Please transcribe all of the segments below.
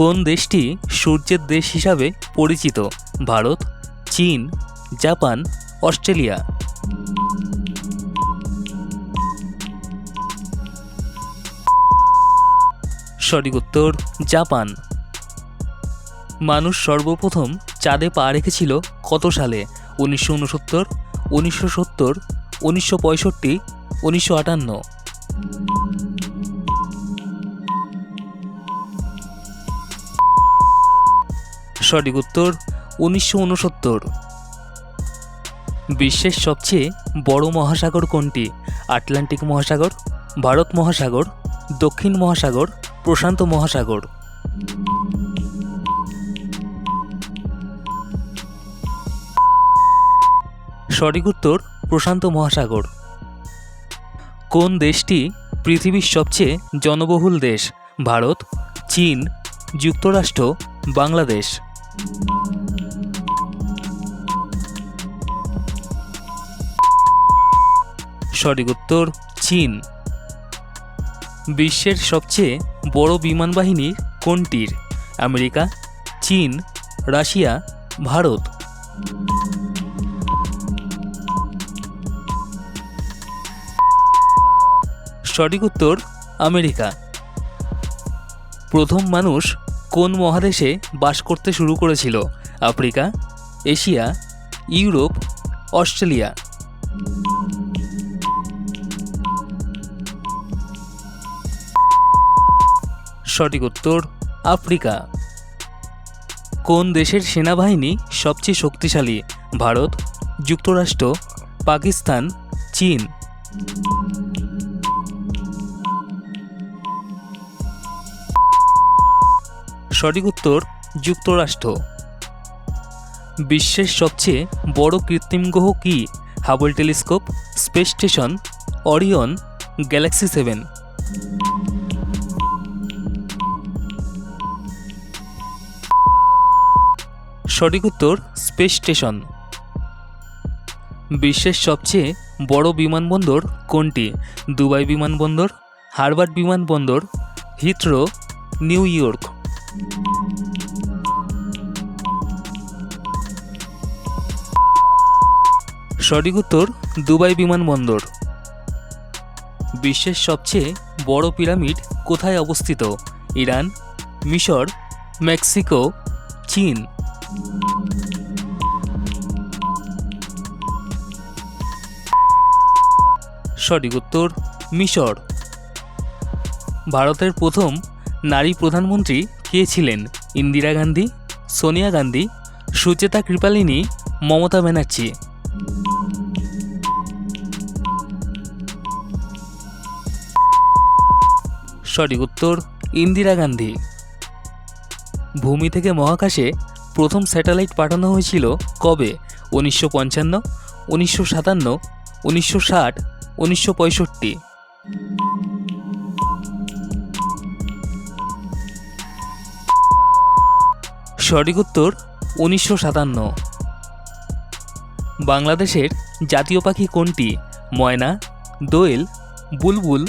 কোন দেশটি সূর্যের দেশ হিসাবে পরিচিত? ভারত, চীন, জাপান, অস্ট্রেলিয়া। সঠিক উত্তর, জাপান। মানুষ সর্বপ্রথম চাঁদে পা রেখেছিল কত সালে? উনিশশো উনসত্তর, উনিশশো সত্তর, উনিশশো পঁয়ষট্টি, উনিশশো আটান্ন। সঠিক উত্তর উনিশশো উনসত্তর। বিশ্বের সবচেয়ে বড় মহাসাগর কোনটি? আটলান্টিক মহাসাগর, ভারত মহাসাগর, দক্ষিণ মহাসাগর, প্রশান্ত মহাসাগর। সঠিক উত্তর প্রশান্ত মহাসাগর। কোন দেশটি পৃথিবীর সবচেয়ে জনবহুল দেশ? ভারত, চীন, যুক্তরাষ্ট্র, বাংলাদেশ। সঠিক উত্তর, চীন। বিশ্বের সবচেয়ে বড় বিমান বাহিনী কোনটির? আমেরিকা, চীন, রাশিয়া, ভারত। সঠিক উত্তর, আমেরিকা। প্রথম মানুষ কোন মহাদেশে বাস করতে শুরু করেছিল? Africa, Asia, Europe, Australia. সঠিক উত্তর, আফ্রিকা। কোন দেশের সেনাবাহিনী সবচেয়ে শক্তিশালী? ভারত, যুক্তরাষ্ট্র, পাকিস্তান, চীন। সঠিক উত্তর যুক্তরাষ্ট্র। বিশ্বের সবচেয়ে বড় কৃত্রিম গ্রহ কি? Hubble telescope space station Orion galaxy seven সঠিক উত্তর স্পেস স্টেশন বিশ্বের সবচেয়ে বড় বিমানবন্দর কোনটি? দুবাই বিমানবন্দর হারবার্ট বিমানবন্দর হিথ্রো নিউ ইয়র্ক সঠিক উত্তর, দুবাই বিমানবন্দর। বিশ্বের সবচেয়ে বড় পিরামিড কোথায় অবস্থিত? ইরান, মিশর, মেক্সিকো, চীন। সঠিক উত্তর, মিশর। ভারতের প্রথম নারী প্রধানমন্ত্রী কে ছিলেন ইন্দিরা গান্ধী, সোনিয়া গান্ধী, সুচেতা কৃপালিনী, মমতা ব্যানার্জি। সঠিক উত্তর, ইন্দিরা গান্ধী। ভূমি থেকে মহাকাশে প্রথম স্যাটেলাইট পাঠানো হয়েছিল কবে? উনিশশো পঞ্চান্ন, উনিশশো সাতান্ন, উনিশশো ষাট, উনিশশো পঁয়ষট্টি। সঠিক উত্তর উনিশশো সাতান্ন। বাংলাদেশের জাতীয় পাখি কোনটি? ময়না, দোয়েল, বুলবুল,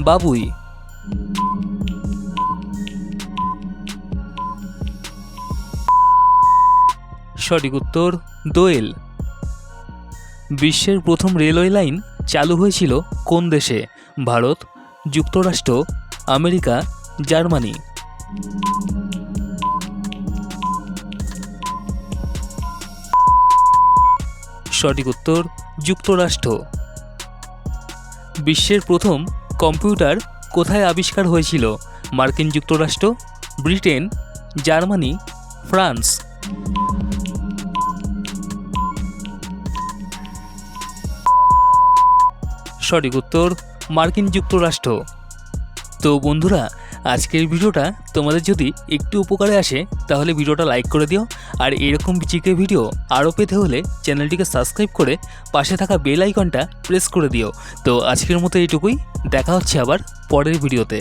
বাবুই। সঠিক উত্তর দোয়েল। বিশ্বের প্রথম রেলওয়ে লাইন চালু হয়েছিল কোন দেশে? ভারত, যুক্তরাষ্ট্র, আমেরিকা, জার্মানি। সঠিক উত্তর যুক্তরাষ্ট্র। বিশ্বের প্রথম কম্পিউটার কোথায় আবিষ্কার হয়েছিল? মার্কিন যুক্তরাষ্ট্র, ব্রিটেন, জার্মানি, ফ্রান্স। সঠিক উত্তর মার্কিন যুক্তরাষ্ট্র। তো বন্ধুরা, আজকের ভিডিওটা তোমাদের যদি একটু উপকারে আসে, তাহলে ভিডিওটা লাইক করে দিও, আর এরকম জিকে ভিডিও আরও পেতে হলে চ্যানেলটিকে সাবস্ক্রাইব করে পাশে থাকা বেল আইকনটা প্রেস করে দিও। তো আজকের মতো এইটুকুই, দেখা হচ্ছে আবার পরের ভিডিওতে।